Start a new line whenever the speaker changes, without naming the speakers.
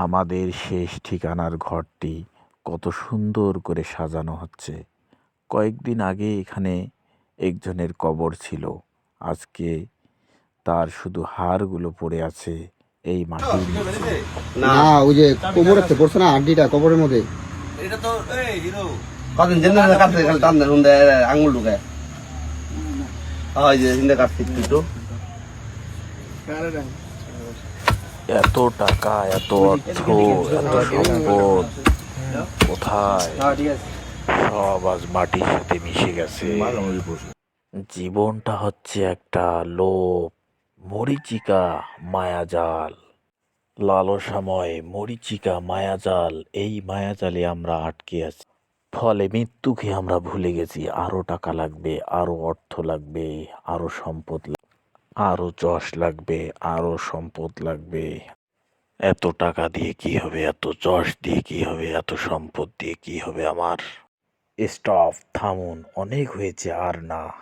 আমাদের শেষ ঠিকানার ঘরটি কত সুন্দর করে সাজানো হচ্ছে। কয়েকদিন আগে এখানে একজনের কবর ছিল। আজকে তার শুধু হাড়গুলো পড়ে আছে এই মাটির নিচে।
না ওই যে কোমরের পড়ছে না হাড্ডিটা কবরের মধ্যে।
এটা তো এই হিরো।
কদিন জেনে খালি টান দেন আঙুল ঢুকে হয় যে হিন্দে কাটছে একটু
এত টাকা, এত অর্থ, এত সম্পদ। কোথায়? সব আজ মাটির সাথে মিশে গেছে। জীবনটা হচ্ছে একটা লোভ, মরিচিকা, মায়াজাল। লালসাময়, মরিচিকা, মায়াজাল, এই মায়াজালে আমরা আটকে আছি। ফলে মৃত্যুকে আমরা ভুলে গেছি। আরও টাকা লাগবে, আরও অর্থ লাগবে, আরও সম্পদ লাগবে। আরও যশ লাগবে, আরও সম্পদ লাগবে। এত টাকা দিয়ে কি হবে? এত যশ দিয়ে কি হবে? এত সম্পদ দিয়ে কি হবে আমার? স্টপ, থামুন, অনেক হয়েছে, আর না।